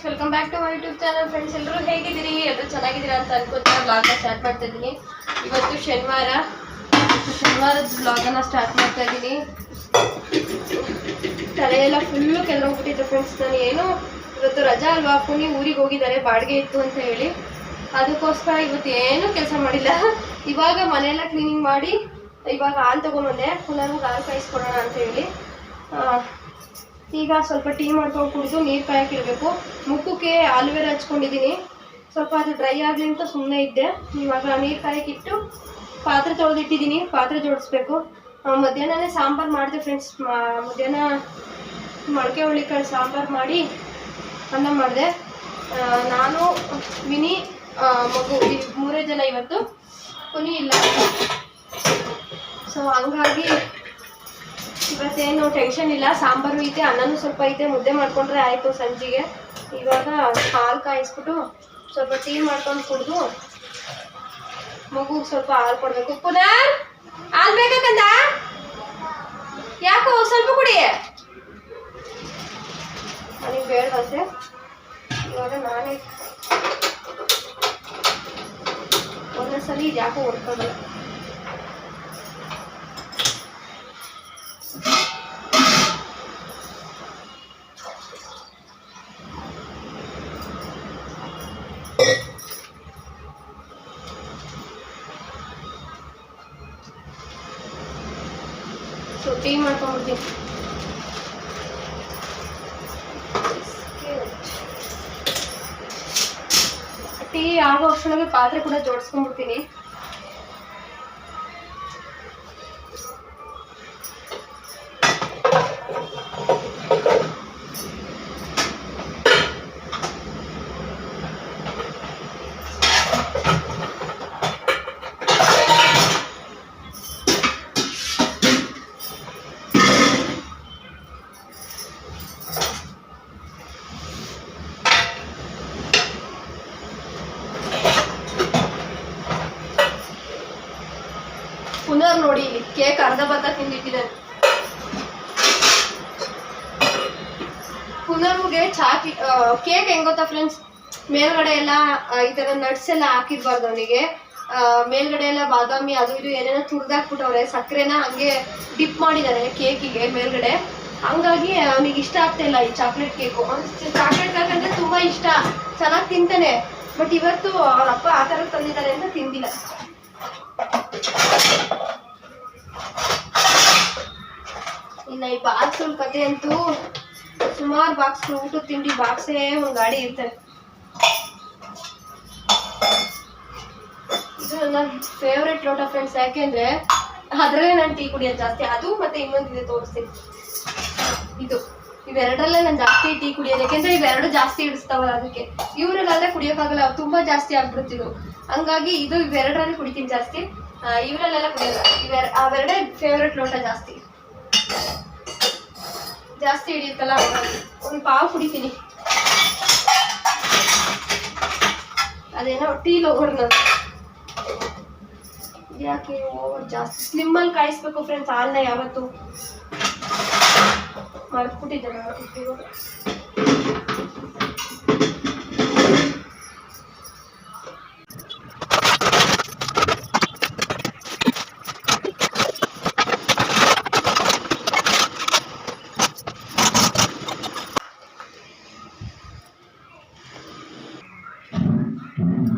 Friends welcome back to my YouTube channel friends ಎಲ್ಲರೂ ಹೇಗಿದ್ದೀರಿ? ಎಲ್ಲರೂ ಚೆನ್ನಾಗಿದ್ದೀರಾ ಅಂತ ಅನ್ಕೋತಾ ಬ್ಲಾಗ್ನ ಸ್ಟಾರ್ಟ್ ಮಾಡ್ತಾ ಇದ್ದೀನಿ. ಇವತ್ತು ಶನಿವಾರ. ಶನಿವಾರದ ಬ್ಲಾಗನ್ನು ಸ್ಟಾರ್ಟ್ ಮಾಡ್ತಾ ಇದ್ದೀನಿ. ತಲೆಯೆಲ್ಲ ಫುಲ್ಲು ಕೆಲ್ಲೋಗ್ಬಿಟ್ಟಿತ್ತು ಫ್ರೆಂಡ್ಸ್ ನಾನು ಏನು ಇವತ್ತು ರಜಾ ಅಲ್ವಾ? ಪುಣಿ ಊರಿಗೆ ಹೋಗಿದ್ದಾರೆ, ಬಾಡಿಗೆ ಇತ್ತು ಅಂತ ಹೇಳಿ. ಅದಕ್ಕೋಸ್ಕರ ಇವತ್ತು ಏನೂ ಕೆಲಸ ಮಾಡಿಲ್ಲ. ಇವಾಗ ಮನೆಯೆಲ್ಲ ಕ್ಲೀನಿಂಗ್ ಮಾಡಿ, ಇವಾಗ ಹಾಲು ತೊಗೊಂಬಂದೆ ಪುನಃ ಹಾಲು ಕಾಯಿಸ್ಕೊಡೋಣ ಅಂತ ಹೇಳಿ. ಈಗ ಸ್ವಲ್ಪ ಟೀ ಮಾಡ್ಕೊಂಡು ಕುಡಿದು ನೀರು ಕಾಯಕ್ಕಿಡಬೇಕು ಮುಖಕ್ಕೆ ಆಲುವೆರಾ ಹಚ್ಕೊಂಡಿದ್ದೀನಿ. ಸ್ವಲ್ಪ ಅದು ಡ್ರೈ ಆಗಲಿ ಅಂತ ಸುಮ್ಮನೆ ಇದ್ದೆ. ಇವಾಗ ನೀರು ಕಾಯಕ್ಕಿಟ್ಟು ಪಾತ್ರೆ ತೊಳೆದಿಟ್ಟಿದ್ದೀನಿ. ಪಾತ್ರೆ ಜೋಡಿಸ್ಬೇಕು. ಮಧ್ಯಾಹ್ನನೇ ಸಾಂಬಾರು ಮಾಡಿದೆ ಫ್ರೆಂಡ್ಸ್ ಮಧ್ಯಾಹ್ನ ಮೊಳಕೆ ಹುಳಿಕಾಳು ಸಾಂಬಾರು ಮಾಡಿ ಅನ್ನ ಮಾಡಿದೆ. ನಾನು, ವಿನಿ ಮಗು ಮೂರೇ ಜನ ಇವತ್ತು. ಕುನಿ ಇಲ್ಲ. ಸೊ ಹಂಗಾಗಿ ಇವತ್ತೇನು ಟೆನ್ಷನ್ ಇಲ್ಲ, ಸಾಂಬಾರು ಐತೆ, ಅನ್ನನು ಸ್ವಲ್ಪ ಐತೆ, ಮುದ್ದೆ ಮಾಡ್ಕೊಂಡ್ರೆ ಆಯಿತು ಸಂಜೆಗೆ. ಇವಾಗ ಹಾಲು ಕಾಯಿಸ್ಬಿಟ್ಟು ಸ್ವಲ್ಪ ಟೀ ಮಾಡ್ಕೊಂಡು ಕುಡಿದು ಮಗುಗೆ ಸ್ವಲ್ಪ ಹಾಲು ಕೊಡಬೇಕು. ಪುನರ್! ಹಾಲು ಬೇಕಂದ ಯಾಕೋ ಸ್ವಲ್ಪ ಕುಡಿ. ನನಗೆ ಬೇಡವಂತೆ ಇವಾಗ ನಾನೇ ಒಂದೊಂದ್ಸಲಿ ಇದು ಯಾಕೋ ಹೊಡ್ಕೊಳ್ಳಲ್ಲ ಟೀ ಮಾಡ್ಕೊಂಡ್ಬಿಡ್ತೀನಿ ಟೀ ಆಗೋ ಅಷ್ಟೊಳಗೆ ಪಾತ್ರೆ ಕೂಡ ಜೋಡಿಸ್ಕೊಂಡ್ಬಿಡ್ತೀನಿ. ಪುನರ್ ನೋಡಿ, ಇಲ್ಲಿ ಕೇಕ್ ಅರ್ಧ ಬರ್ಧ ತಿಂದಿಟ್ಟಿದ್ದಾನೆ ಪುನರ್ಗೆ ಚಾಕಿ ಕೇಕ್ ಹೆಂಗ್ ಫ್ರೆಂಡ್ಸ್ ಮೇಲ್ಗಡೆ ಎಲ್ಲ ಈ ತರ ನಟ್ಸ್ ಎಲ್ಲ ಹಾಕಿರ್ಬಾರ್ದು ಅವನಿಗೆ. ಮೇಲ್ಗಡೆ ಎಲ್ಲ ಬಾದಾಮಿ ಅದು ಇದು ಏನೇನೋ ತುರ್ದಾಕ್ಬಿಟ್ಟವ್ರೆ, ಸಕ್ಕರೆನ ಹಂಗೆ ಡಿಪ್ ಮಾಡಿದ್ದಾರೆ ಕೇಕಿಗೆ ಮೇಲ್ಗಡೆ. ಹಂಗಾಗಿ ಅವನಿಗೆ ಇಷ್ಟ ಆಗ್ತಾ ಇಲ್ಲ ಈ ಚಾಕ್ಲೇಟ್ ಕೇಕು. ಚಾಕ್ಲೇಟ್ ಕೇಕ್ ಅಂದ್ರೆ ತುಂಬಾ ಇಷ್ಟ. ಚೆನ್ನಾಗಿ ತಿಂತಾನೆ. ಬಟ್ ಇವತ್ತು ಅವ್ರ ಅಪ್ಪ ಆ ಥರ ತಂದಿದ್ದಾರೆ ಅಂತ ತಿಂದಿಲ್ಲ. ಇನ್ನ ಈ ಬಾಕ್ಸ್ ಕತೆ ಅಂತೂ ಸುಮಾರು ಬಾಕ್ಸ್ ಊಟ ತಿಂಡಿ ಬಾಕ್ಸೇ ಒಂದ್ ಗಾಡಿ ಇರ್ತವೆ ಇದು ನನ್ನ ಫೇವ್ರೆಟ್ ಲೋಟ ಫ್ರೆಂಡ್ಸ್ ಯಾಕೆಂದ್ರೆ ಅದ್ರಲ್ಲೇ ನಾನು ಟೀ ಕುಡಿಯೋದು ಜಾಸ್ತಿ. ಅದು ಮತ್ತೆ ಇನ್ನೊಂದಿದೆ ತೋರಿಸ್ತೀನಿ. ಇದು. ಇವೆರಡರಲ್ಲೇ ನಾನು ಜಾಸ್ತಿ ಟೀ ಕುಡಿಯೋದು. ಯಾಕೆಂದ್ರೆ ಇವೆರಡು ಜಾಸ್ತಿ ಇಡಿಸ್ತಾವಲ್ಲ ಅದಕ್ಕೆ. ಇವ್ರಲ್ಲಾದ್ರೆ ಕುಡಿಯೋಕ್ಕಾಗಲ್ಲ ತುಂಬಾ ಜಾಸ್ತಿ ಆಗ್ಬಿಡ್ತಿದ್ರು ಹಂಗಾಗಿ ಇದು ಇವೆರಡರಲ್ಲಿ ಕುಡಿತೀನಿ ಜಾಸ್ತಿ. ಇವ್ರಲ್ಲೆಲ್ಲ ಕುಡಿಯೋಲ್ಲ. ಇವೆರ ಅವೆರಡೇ ಫೇವ್ರೆಟ್ ಲೋಟ ಜಾಸ್ತಿ. ಜಾಸ್ತಿ ಹಿಡಿಯುತ್ತಲ್ಲ? ಒಂದು ಪಾವು ಕುಡಿತೀನಿ. ಅದೇನೋ ಟೀ ಲೋವರ್ ಯಾಕೆ ಓವರ್ ಜಾಸ್ತಿ? ಸ್ಲಿಮ್ಮಲ್ಲಿ ಕಾಯಿಸ್ಬೇಕು ಫ್ರೆಂಡ್ಸ್ ಹಾಲನ್ನ ಯಾವತ್ತು. ಮರ್ತ್ಬಿಟ್ಟಿದ್ದೆ ನಾನು ಇವಾಗ. ಕಳ್ಳ ಹೆಸರು ಬೇಡಬೇಕಾ ಹೌದು ಹಂಗೆ ತಿನ್ನೋದು ಹಂಗಲ್ ನೀನೇ ತಿನ್ಸು ಅಯ್ಯೋ, ಎಷ್ಟು ತಿನ್ಸು ಅಮ್ಮ. ಹ್ಮ್. ಬಿಡು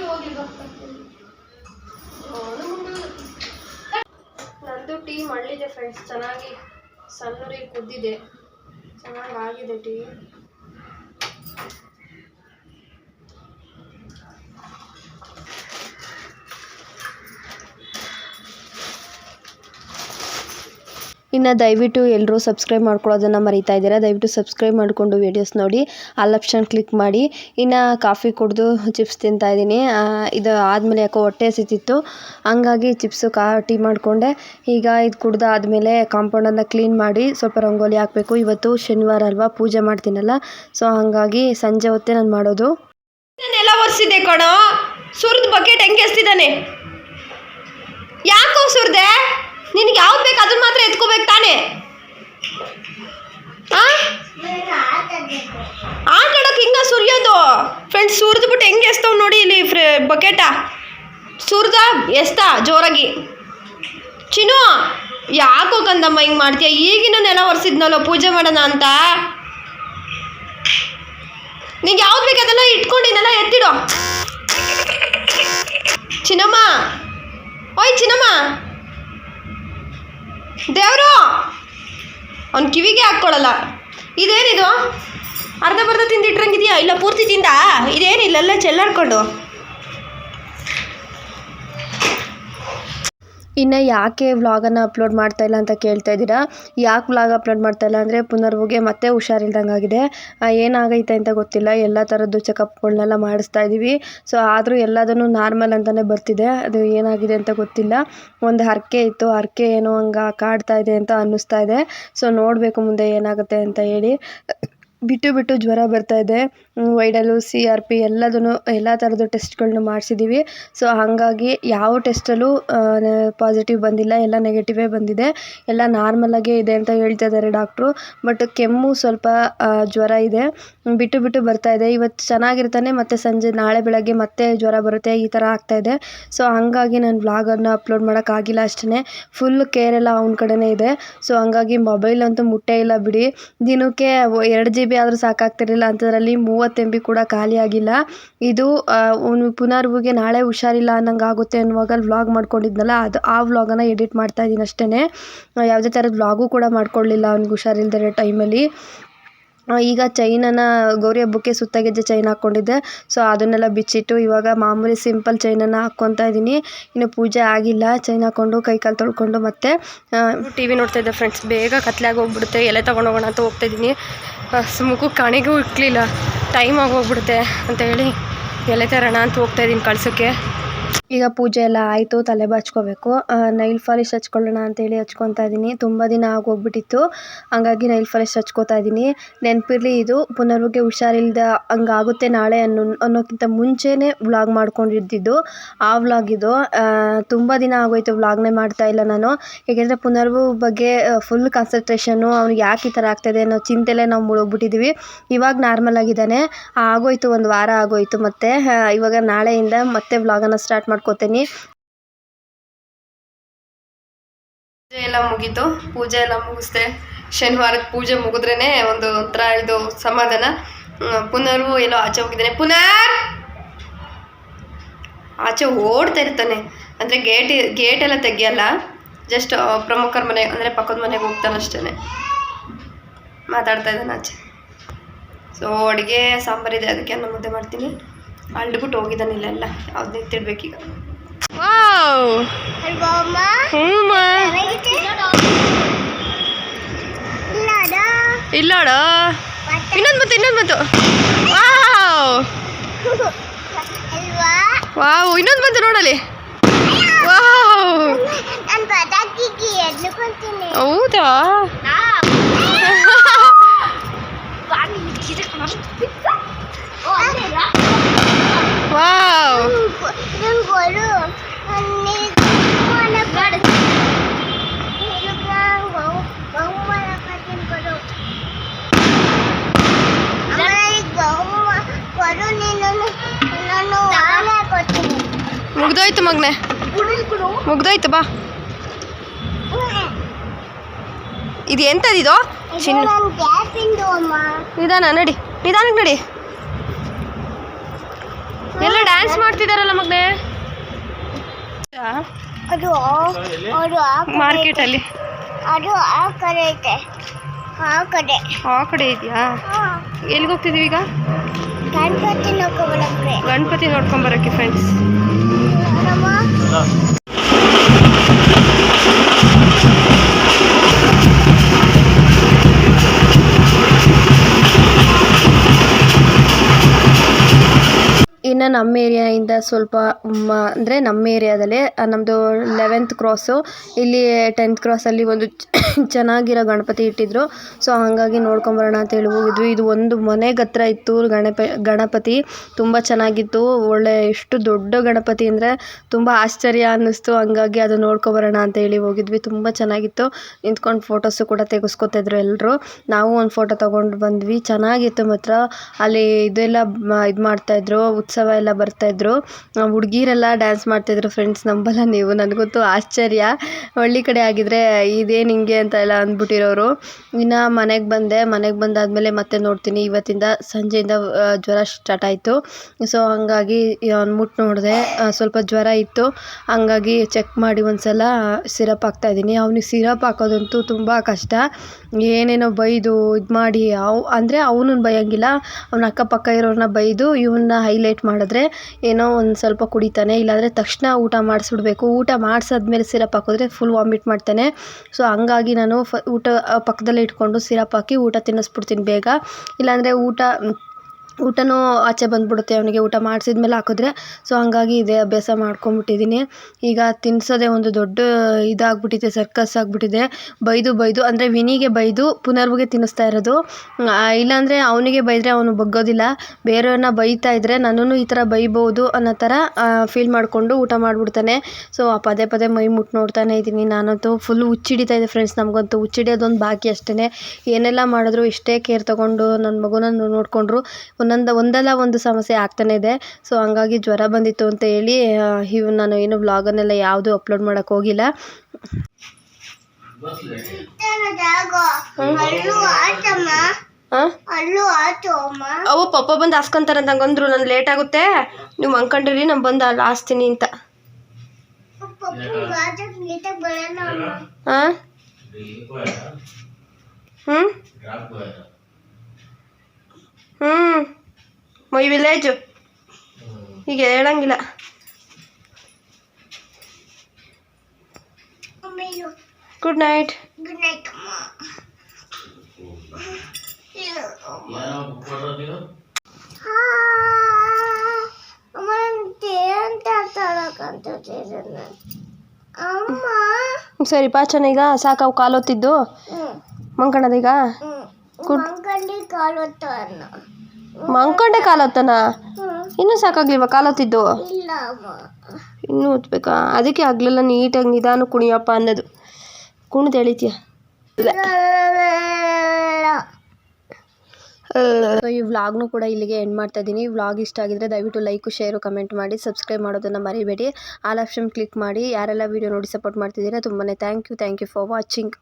ಹೋಗಿ ನಂದು ಟೀ ಮಳ್ಳಿದೆ ಫ್ರೆಂಡ್ಸ್ ಚೆನ್ನಾಗಿ ಸಣ್ಣೂರಿಗೆ ಕುದ್ದಿದೆ. ಚೆನ್ನಾಗಿ ಆಗಿದೆ ಟೀ. ಇನ್ನು ದಯವಿಟ್ಟು ಎಲ್ಲರೂ ಸಬ್ಸ್ಕ್ರೈಬ್ ಮಾಡ್ಕೊಳ್ಳೋದನ್ನು ಮರಿತಾ ಇದ್ದೀರಾ? ದಯವಿಟ್ಟು ಸಬ್ಸ್ಕ್ರೈಬ್ ಮಾಡಿಕೊಂಡು ವೀಡಿಯೋಸ್ ನೋಡಿ ಆಲ್ ಆಪ್ಷನ್ ಕ್ಲಿಕ್ ಮಾಡಿ. ಇನ್ನು ಕಾಫಿ ಕುಡಿದು ಚಿಪ್ಸ್ ತಿಂತಾ ಇದ್ದೀನಿ. ಇದು ಆದಮೇಲೆ ಯಾಕೋ ಹೊಟ್ಟೆ ಹಸಿತಿತ್ತು. ಹಂಗಾಗಿ ಚಿಪ್ಸು ಕಾ ಟೀ ಮಾಡಿಕೊಂಡೆ. ಈಗ ಇದು ಕುಡ್ದಾದ್ಮೇಲೆ ಕಾಂಪೌಂಡನ್ನು ಕ್ಲೀನ್ ಮಾಡಿ, ಸ್ವಲ್ಪ ರಂಗೋಲಿ ಹಾಕಬೇಕು. ಇವತ್ತು ಶನಿವಾರ ಅಲ್ವಾ, ಪೂಜೆ ಮಾಡ್ತೀನಲ್ಲ. ಸೊ ಹಾಗಾಗಿ ಸಂಜೆ ಹೊತ್ತೇ ನಾನು ಮಾಡೋದು. ನೆಲ ಒರೆಸಿದೆ ಕಣೋ. ಸುರಿದ ಬಕೆಟ್ ಹೆಂಗೆ ಎಸ್ತಿದ್ದಾನೆ ಯಾಕೋ ಸುರಿದೆ ನಿನಗೆ ಯಾವ್ದು ಬೇಕು ಅದನ್ನ ಮಾತ್ರ ಎತ್ಕೋಬೇಕು ತಾನೇ ಆ? ಆಟ ಆಡೋಕೆ ಹಿಂಗ ಸುರಿಯೋದು ಫ್ರೆಂಡ್ಸ್ ಸುರಿದ್ಬಿಟ್ಟು ಹೆಂಗೆ ಎಸ್ತವ್ ನೋಡಿ ಇಲ್ಲಿ ಫ್ರೆ ಬಕೆಟ ಎಸ್ತ ಜೋರಾಗಿ. ಚಿನು ಯಾಕೋ ಕಂದಮ್ಮ ಹಿಂಗೆ ಮಾಡ್ತೀಯ? ಈಗಿನ ನೆಲ ಒರೆಸಿದ್ನಲ್ಲ ಪೂಜೆ ಮಾಡೋಣ ಅಂತ. ನಿಂಗೆ ಯಾವ್ದು ಬೇಕು ಇಟ್ಕೊಂಡಿನಲ್ಲ ಇಟ್ಕೊಂಡಿನೆಲ್ಲ ಎತ್ತಿಡು. ಚಿನ್ನಮ್ಮ. ಓಯ್, ಚಿನ್ನಮ್ಮ. ದೇವರು, ಅವ್ನ ಕಿವಿಗೆ ಹಾಕ್ಕೊಳ್ಳಲ್ಲ ಇದೇನಿದು? ಅರ್ಧ ಬರ್ಧ ತಿಂದಿಟ್ರಂಗಿದೆಯಾ? ಇಲ್ಲ ಪೂರ್ತಿ ತಿಂದ? ಇದೇನಿಲ್ಲ, ಎಲ್ಲ ಚೆಲ್ಲಾಡ್ಕೊಂಡು. ಇನ್ನು ಯಾಕೆ ವ್ಲಾಗನ್ನು ಅಪ್ಲೋಡ್ ಮಾಡ್ತಾ ಇಲ್ಲ ಅಂತ ಕೇಳ್ತಾ ಇದ್ದೀರಾ? ಯಾಕೆ ವ್ಲಾಗ್ ಅಪ್ಲೋಡ್ ಮಾಡ್ತಾ ಇಲ್ಲ ಅಂದರೆ ಪುನರ್ವುಗೆ ಮತ್ತೆ ಹುಷಾರಿಲ್ದಂಗೆ ಆಗಿದೆ ಏನಾಗೈತೆ ಅಂತ ಗೊತ್ತಿಲ್ಲ. ಎಲ್ಲ ಥರದ್ದು ಚೆಕಪ್ಗಳನ್ನೆಲ್ಲ ಮಾಡಿಸ್ತಾ ಇದ್ದೀವಿ ಸೊ ಆದರೂ ಎಲ್ಲದನ್ನು ನಾರ್ಮಲ್ ಅಂತಲೇ ಬರ್ತಿದೆ. ಅದು ಏನಾಗಿದೆ ಅಂತ ಗೊತ್ತಿಲ್ಲ. ಒಂದು ಹರಕೆ ಇತ್ತು. ಹರಕೆ ಏನೋ ಹಂಗೆ ಕಾಡ್ತಾ ಇದೆ ಅಂತ ಅನ್ನಿಸ್ತಾ ಇದೆ. ಸೊ ನೋಡಬೇಕು ಮುಂದೆ ಏನಾಗುತ್ತೆ ಅಂತ ಹೇಳಿ. ಬಿಟ್ಟು ಬಿಟ್ಟು ಜ್ವರ ಬರ್ತಾ ಇದೆ. ವೈಡಲು ಸಿ ಆರ್ ಪಿ ಎಲ್ಲದನ್ನು, ಎಲ್ಲ ಥರದ ಟೆಸ್ಟ್ಗಳನ್ನು ಮಾಡಿಸಿದ್ದೀವಿ ಸೊ ಹಾಗಾಗಿ ಯಾವ ಟೆಸ್ಟಲ್ಲೂ ಪಾಸಿಟಿವ್ ಬಂದಿಲ್ಲ. ಎಲ್ಲ ನೆಗೆಟಿವೇ ಬಂದಿದೆ. ಎಲ್ಲ ನಾರ್ಮಲಾಗೇ ಇದೆ ಅಂತ ಹೇಳ್ತಾ ಇದ್ದಾರೆ ಡಾಕ್ಟ್ರು ಬಟ್ ಕೆಮ್ಮು ಸ್ವಲ್ಪ ಜ್ವರ ಇದೆ. ಬಿಟ್ಟು ಬಿಟ್ಟು ಬರ್ತಾ ಇದೆ. ಇವತ್ತು ಚೆನ್ನಾಗಿರ್ತಾನೆ. ಮತ್ತು ಸಂಜೆ, ನಾಳೆ ಬೆಳಗ್ಗೆ ಮತ್ತೆ ಜ್ವರ ಬರುತ್ತೆ. ಈ ಥರ ಇದೆ. ಸೊ ಹಾಗಾಗಿ ನಾನು ವ್ಲಾಗನ್ನು ಅಪ್ಲೋಡ್ ಮಾಡೋಕ್ಕಾಗಿಲ್ಲ ಅಷ್ಟೇ ಫುಲ್ ಕೇರ್ ಎಲ್ಲ ಅವ್ನ ಕಡೆನೇ ಇದೆ. ಸೊ ಹಂಗಾಗಿ ಮೊಬೈಲ್ ಅಂತೂ ಮುಟ್ಟೇ ಇಲ್ಲ ಬಿಡಿ. ದಿನಕ್ಕೆ ಎರಡು ಜಿ ಬಿ ಆದರೂ ಸಾಕಾಗ್ತಿರಲಿಲ್ಲ. ಅಂಥದ್ರಲ್ಲಿ ಮೂವತ್ತು ಎಂ ಬಿ ಕೂಡ ಖಾಲಿ ಆಗಿಲ್ಲ ಇದು ಪುನರ್ವಿಗೆ ನಾಳೆ ಹುಷಾರಿಲ್ಲ ಅನ್ನಂಗೆ ಆಗುತ್ತೆ ಅನ್ನುವಾಗ ವ್ಲಾಗ್ ಮಾಡ್ಕೊಂಡಿದ್ನಲ್ಲ, ಅದು ಆ ವ್ಲಾಗನ್ನು ಎಡಿಟ್ ಮಾಡ್ತಾ ಇದ್ದೀನಿ ಅಷ್ಟೇ ಯಾವುದೇ ಥರದ ವ್ಲಾಗೂ ಕೂಡ ಮಾಡ್ಕೊಳ್ಳಿಲ್ಲ ಅವ್ನಿಗೆ ಹುಷಾರಿಲ್ದಿರೋ ಟೈಮಲ್ಲಿ. ಈಗ ಚೈನನ್ನು ಗೌರಿ ಹಬ್ಬಕ್ಕೆ ಸುತ್ತಗೆಜ್ಜೆ ಚೈನ್ ಹಾಕ್ಕೊಂಡಿದ್ದೆ. ಸೊ, ಅದನ್ನೆಲ್ಲ ಬಿಚ್ಚಿಟ್ಟು ಇವಾಗ ಮಾಮೂಲಿ ಸಿಂಪಲ್ ಚೈನನ್ನು ಹಾಕ್ಕೊತಾ ಇದ್ದೀನಿ. ಇನ್ನು ಪೂಜೆ ಆಗಿಲ್ಲ, ಚೈನ್ ಹಾಕ್ಕೊಂಡು ಕೈ ಕಾಲು ತೊಳ್ಕೊಂಡು ಮತ್ತೆ ಟಿ ವಿ ನೋಡ್ತಾ ಇದ್ದೆ ಫ್ರೆಂಡ್ಸ್ ಬೇಗ ಕತ್ಲಾಗಿ ಹೋಗ್ಬಿಡುತ್ತೆ. ಎಲೆ ತೊಗೊಂಡೋಗೋಣ ಅಂತ ಹೋಗ್ತಾ ಮುಖಕ್ಕೆ ಕಣಿಗೂ ಇಕ್ಕಲಿಲ್ಲ ಟೈಮ್ ಆಗೋಗ್ಬಿಡುತ್ತೆ ಅಂತ ಹೇಳಿ ಎಲೆ ತರೋಣ ಅಂತ ಹೋಗ್ತಾಯಿದ್ದೀನಿ ಕಳ್ಸೋಕ್ಕೆ. ಈಗ ಪೂಜೆ ಎಲ್ಲ ಆಯಿತು, ತಲೆ ಬಾಚ್ಕೋಬೇಕು. ನೈಲ್ ಪಾಲಿಶ್ ಹಚ್ಕೊಳ್ಳೋಣ ಅಂತೇಳಿ ಹಚ್ಕೊತಾ ಇದ್ದೀನಿ ತುಂಬ ದಿನ ಆಗೋಗ್ಬಿಟ್ಟಿತ್ತು. ಹಂಗಾಗಿ ನೈಲ್ ಪಾಲಿಶ್ ಹಚ್ಕೋತಾ ಇದ್ದೀನಿ ನೆನಪಿರಲಿ ಇದು ಪುನರ್ವಿಗೆ ಹುಷಾರಿಲ್ದ ಹಂಗಾಗುತ್ತೆ ನಾಳೆ ಅನ್ನೋ, ಅನ್ನೋಕ್ಕಿಂತ ಮುಂಚೆನೆ ವ್ಲಾಗ್ ಮಾಡ್ಕೊಂಡಿದ್ದಿದ್ದು ಆ ವ್ಲಾಗ್ ಇದು. ತುಂಬ ದಿನ ಆಗೋಯ್ತು ವ್ಲಾಗ್ನೇ ಮಾಡ್ತಾ ಇಲ್ಲ ನಾನು. ಏಕೆಂದರೆ ಪುನರ್ವು ಬಗ್ಗೆ ಫುಲ್ ಕಾನ್ಸಂಟ್ರೇಷನ್ನು ಅವ್ನಿಗೆ ಯಾಕೆ ಈ ಥರ ಆಗ್ತಾಯಿದೆ ಅನ್ನೋ ಚಿಂತೆಲೇ ನಾವು ಮುಳುಗ್ಬಿಟ್ಟಿದ್ದೀವಿ ಇವಾಗ ನಾರ್ಮಲ್ ಆಗಿದ್ದಾನೆ. ಆಗೋಯ್ತು, ಒಂದು ವಾರ ಆಗೋಯ್ತು ಮತ್ತೆ. ಇವಾಗ ನಾಳೆಯಿಂದ ಮತ್ತೆ ವ್ಲಾಗನ್ನು ಸ್ಟಾರ್ಟ್ ಮಾಡ್ಕೋತೀನಿ ಪೂಜೆ ಎಲ್ಲ ಮುಗೀತು. ಪೂಜೆ ಎಲ್ಲ ಮುಗಿಸ್ದೆ. ಶನಿವಾರದ ಪೂಜೆ ಮುಗಿದ್ರೇನೆ ಒಂದು ಒಂಥರ ಇದು ಸಮಾಧಾನ. ಪುನರ್ ಪುನರ್ವು ಎಲ್ಲೋ ಆಚೆ ಹೋಗಿದ್ದಾನೆ. ಪುನರ್! ಆಚೆ ಓಡ್ತಾ ಇರ್ತಾನೆ. ಅಂದರೆ ಗೇಟ್ ಗೇಟ್ ಎಲ್ಲ ತೆಗಿಯಲ್ಲ. ಜಸ್ಟ್ ಪ್ರಮುಖರ ಮನೆ, ಅಂದರೆ ಪಕ್ಕದ ಮನೆಗೆ ಹೋಗ್ತಾನೆ ಅಷ್ಟೇನೆ. ಮಾತಾಡ್ತಾ ಇದ್ದಾನೆ ಆಚೆ. ಸೊ ಅಡುಗೆ ಸಾಂಬಾರಿದೆ ಅದಕ್ಕೆ ಅನ್ನ ಮುದ್ದೆ ಮಾಡ್ತೀನಿ. ಅಳ್ಬಿಟ್ಟು ಹೋಗಿದ್ದಾನೆ ಇಲ್ಲೆಲ್ಲ ಯಾವ್ದು ಎತ್ತಿಡ್ಬೇಕೀಗ ಇಲ್ಲೋಡ? ಇನ್ನೊಂದು ಮತ್ತು ಇನ್ನೊಂದು ಬಂತು ವಾವ್. ವಾವ್ ಇನ್ನೊಂದು ಬಂತು ನೋಡಲಿ. ಹೌದಾ? ವಾವ್ ಮುಗ್ದೋಯ್ತು ಮಗ್ನೆ. ಮುಗ್ದೋಯ್ತು ಬಾ. ಇದು ಎಂಥದಿದು ನಿಧಾನ ನಡಿ. ನಿಧಾನಕ್ಕೆ ನಡಿ. ಎಲ್ಲ ಡ್ಯಾನ್ಸ್ ಮಾಡ್ತಿದಾರಲ್ಲ ಮಗ್ನೆ? ಅದು ಕಡೆ ಮಾರ್ಕೆಟಲ್ಲಿ ಅದು ಆ ಕಡೆ ಐತೆ. ಆ ಕಡೆ. ಆ ಕಡೆ ಇದೆಯಾ? ಎಲ್ಲಿಗೆ ಹೋಗ್ತಿದೀವಿ ಈಗ? ಗಣಪತಿ ನೋಡ್ಕೊಬರಕ್ಕೆ ಗಣಪತಿ ನೋಡ್ಕೊಂಬರಕ್ಕೆ ಫ್ರೆಂಡ್ಸ್ ಇನ್ನು ನಮ್ಮ ಏರಿಯಾಯಿಂದ ಸ್ವಲ್ಪ ಅಂದರೆ ನಮ್ಮ ಏರಿಯಾದಲ್ಲೇ ನಮ್ಮದು ಲೆವೆಂತ್ ಕ್ರಾಸು ಇಲ್ಲಿ ಟೆಂತ್ ಕ್ರಾಸಲ್ಲಿ ಒಂದು ಚೆನ್ನಾಗಿರೋ ಗಣಪತಿ ಇಟ್ಟಿದ್ರು. ಸೊ ಹಾಗಾಗಿ ನೋಡ್ಕೊಂಬರೋಣ ಅಂತೇಳಿ ಹೋಗಿದ್ವಿ. ಇದು ಒಂದು ಮನೆಗೆ ಹತ್ರ ಇತ್ತು ಗಣಪ, ಗಣಪತಿ. ತುಂಬ ಚೆನ್ನಾಗಿತ್ತು. ಒಳ್ಳೆ, ಎಷ್ಟು ದೊಡ್ಡ ಗಣಪತಿ ಅಂದರೆ ತುಂಬ ಆಶ್ಚರ್ಯ ಅನ್ನಿಸ್ತು. ಹಂಗಾಗಿ ಅದು ನೋಡ್ಕೊಬರೋಣ ಅಂತ ಹೇಳಿ ಹೋಗಿದ್ವಿ. ತುಂಬ ಚೆನ್ನಾಗಿತ್ತು. ನಿಂತ್ಕೊಂಡು ಫೋಟೋಸು ಕೂಡ ತೆಗೆಸ್ಕೊತಿದ್ರು ಎಲ್ಲರೂ ನಾವು ಒಂದು ಫೋಟೋ ತೊಗೊಂಡು ಬಂದ್ವಿ. ಚೆನ್ನಾಗಿತ್ತು ಮಾತ್ರ. ಅಲ್ಲಿ ಇದೆಲ್ಲ ಇದು ಮಾಡ್ತಾಯಿದ್ರು ಉತ್ಸವ ಎಲ್ಲ ಬರ್ತಾಯಿದ್ರು ಹುಡುಗಿರೆಲ್ಲ ಡ್ಯಾನ್ಸ್ ಮಾಡ್ತಾಯಿದ್ರು ಫ್ರೆಂಡ್ಸ್ ನಂಬಲ್ಲ ನೀವು. ನನಗಂತೂ ಆಶ್ಚರ್ಯ. ಹಳ್ಳಿ ಕಡೆ ಆಗಿದ್ರೆ ಇದೇನು ಹಿಂಗೆ ಅಂತ ಎಲ್ಲ ಅಂದ್ಬಿಟ್ಟಿರೋರು. ಇನ್ನು ಮನೆಗೆ ಬಂದೆ. ಮನೆಗೆ ಬಂದಾದಮೇಲೆ ಮತ್ತೆ ನೋಡ್ತೀನಿ. ಇವತ್ತಿಂದ ಸಂಜೆಯಿಂದ ಜ್ವರ ಸ್ಟಾರ್ಟ್ ಆಯಿತು. ಸೊ ಹಂಗಾಗಿ ಮುಟ್ಟು ನೋಡಿದೆ. ಸ್ವಲ್ಪ ಜ್ವರ ಇತ್ತು. ಹಂಗಾಗಿ ಚೆಕ್ ಮಾಡಿ ಒಂದು ಸಲ ಸಿರಪ್ ಹಾಕ್ತಾಯಿದ್ದೀನಿ ಅವ್ನಿಗೆ ಸಿರಪ್ ಹಾಕೋದಂತೂ ತುಂಬ ಕಷ್ಟ. ಏನೇನೋ ಬೈದು ಇದು ಮಾಡಿ ಅವು, ಅಂದರೆ ಅವನನ್ನ ಬೈಯೋಂಗಿಲ್ಲ. ಅವ್ನ ಅಕ್ಕಪಕ್ಕ ಇರೋರನ್ನ ಬೈದು ಇವನ್ನ ಹೈಲೈಟ್ ಮಾಡಿದ್ರೆ ಏನೋ ಒಂದು ಸ್ವಲ್ಪ ಕುಡಿತಾನೆ, ಇಲ್ಲಾಂದರೆ ತಕ್ಷಣ ಊಟ ಮಾಡಿಸ್ಬಿಡ್ಬೇಕು. ಊಟ ಮಾಡಿಸಾದ್ಮೇಲೆ ಸಿರಪ್ ಹಾಕಿದ್ರೆ ಫುಲ್ ವಾಮಿಟ್ ಮಾಡ್ತಾನೆ. ಸೊ ಹಂಗಾಗಿ ನಾನು ಫ ಊಟ ಪಕ್ಕದಲ್ಲೇ ಇಟ್ಕೊಂಡು ಸಿರಪ್ ಹಾಕಿ ಊಟ ತಿನ್ನಿಸ್ಬಿಡ್ತೀನಿ ಬೇಗ. ಇಲ್ಲಾಂದರೆ ಊಟ ಊಟನೂ ಆಚೆ ಬಂದ್ಬಿಡುತ್ತೆ, ಅವನಿಗೆ ಊಟ ಮಾಡಿಸಿದ್ಮೇಲೆ ಹಾಕಿದ್ರೆ. ಸೊ ಹಂಗಾಗಿ ಇದೇ ಅಭ್ಯಾಸ ಮಾಡ್ಕೊಂಬಿಟ್ಟಿದ್ದೀನಿ ಈಗ ತಿನ್ನಿಸೋದೇ ಒಂದು ದೊಡ್ಡ ಇದಾಗ್ಬಿಟ್ಟಿದೆ ಸರ್ಕಸ್ ಆಗಿಬಿಟ್ಟಿದೆ. ಬೈದು ಬೈದು, ಅಂದರೆ ವಿನಿಗೆ ಬೈದು ಪುನರ್ವಿಗೆ ತಿನ್ನಿಸ್ತಾ ಇರೋದು. ಇಲ್ಲಾಂದರೆ ಅವನಿಗೆ ಬೈದರೆ ಅವನು ಬಗ್ಗೋದಿಲ್ಲ. ಬೇರೆಯವ್ರನ್ನ ಬೈತಾ ಇದ್ದರೆ ನನ್ನನ್ನು ಈ ಥರ ಬೈಬೋದು ಅನ್ನೋ ಥರ ಫೀಲ್ ಮಾಡಿಕೊಂಡು ಊಟ ಮಾಡಿಬಿಡ್ತಾನೆ. ಸೊ ಪದೇ ಪದೇ ಮೈ ಮುಟ್ಟು ನೋಡ್ತಾನೆ ಇದ್ದೀನಿ ನಾನಂತೂ. ಫುಲ್ ಹುಚ್ಚಿಡಿತಾ ಇದೆ ಫ್ರೆಂಡ್ಸ್ ನಮಗಂತೂ ಹುಚ್ಚಿಡಿಯೋದೊಂದು ಬಾಕಿ ಅಷ್ಟೇ ಏನೆಲ್ಲ ಮಾಡಿದ್ರು ಇಷ್ಟೇ ಕೇರ್ ತೊಗೊಂಡು ನನ್ನ ಮಗುನ ನೋಡಿಕೊಂಡ್ರು. ಒಂದೊಂದು ಒಂದಲ್ಲ ಒಂದು ಸಮಸ್ಯೆ ಆಗ್ತಾನೆ ಇದೆ. ಸೊ ಹಂಗಾಗಿ ಜ್ವರ ಬಂದಿತ್ತು ಅಂತ ಹೇಳಿ ಇವು ನಾನು ಏನು ವ್ಲಾಗನ್ನೆಲ್ಲ ಯಾವುದೂ ಅಪ್ಲೋಡ್ ಮಾಡೋಕ್ಕೆ ಹೋಗಿಲ್ಲ. ಅವು ಪಪ್ಪ ಬಂದು ಹಾಸ್ಕೊಂತಾರೆ ಅಂತ ಹಂಗಂದ್ರು ನಾನು ಲೇಟ್ ಆಗುತ್ತೆ. ನೀವು ಅಂದ್ಕೊಂಡಿರಿ ನಾನು ಬಂದು ಅಲ್ಲಿ ಹಾಸ್ತೀನಿ ಅಂತ. ಹಾಂ? ಹ್ಞೂ ಹ್ಞೂ ಮೈ ವಿಲೇಜು ಈಗ ಹೇಳಂಗಿಲ್ಲ. ಗುಡ್ ನೈಟ್ ಗುಡ್ ನೈಟ್ ಸರಿ ಪಾಚನ ಈಗ ಸಾಕಾವು ಕಾಲೊತ್ತಿದ್ದು. ಮಂಕಣದೀಗ ಗುಡ್ ಕಾಲೊತ್ತ ಮಂಕೊಂಡೆ ಕಾಲೊತ್ತನ? ಇನ್ನು ಇನ್ನೂ ಸಾಕಾಗ್ಲಿಲ್ವ? ಕಾಲೊತ್ತಿದ್ದು? ಇನ್ನು ಒತ್ಬೇಕಾ ಅದಕ್ಕೆ ಆಗಲಿಲ್ಲ ನೀಟಾಗಿ ನಿಧಾನ ಕುಣಿಯಪ್ಪ ಅನ್ನೋದು. ಕುಣಿದು ಎಳಿತೀಯ? ಸೊ ಈ ವ್ಲಾಗ್ನು ಕೂಡ ಇಲ್ಲಿಗೆ ಎಂಡ್ ಮಾಡ್ತಾ ಇದ್ದೀನಿ. ವ್ಲಾಗ್ ಇಷ್ಟ ಆಗಿದ್ರೆ ದಯವಿಟ್ಟು ಲೈಕು ಶೇರು ಕಮೆಂಟ್ ಮಾಡಿ ಸಬ್ಸ್ಕ್ರೈಬ್ ಮಾಡೋದನ್ನು ಮರಿಬೇಡಿ. ಆಲ್ ಆಪ್ಷನ್ ಕ್ಲಿಕ್ ಮಾಡಿ. ಯಾರೆಲ್ಲ ವೀಡಿಯೋ ನೋಡಿ ಸಪೋರ್ಟ್ ಮಾಡ್ತಿದ್ದೀರಾ ತುಂಬಾ thank you thank you for watching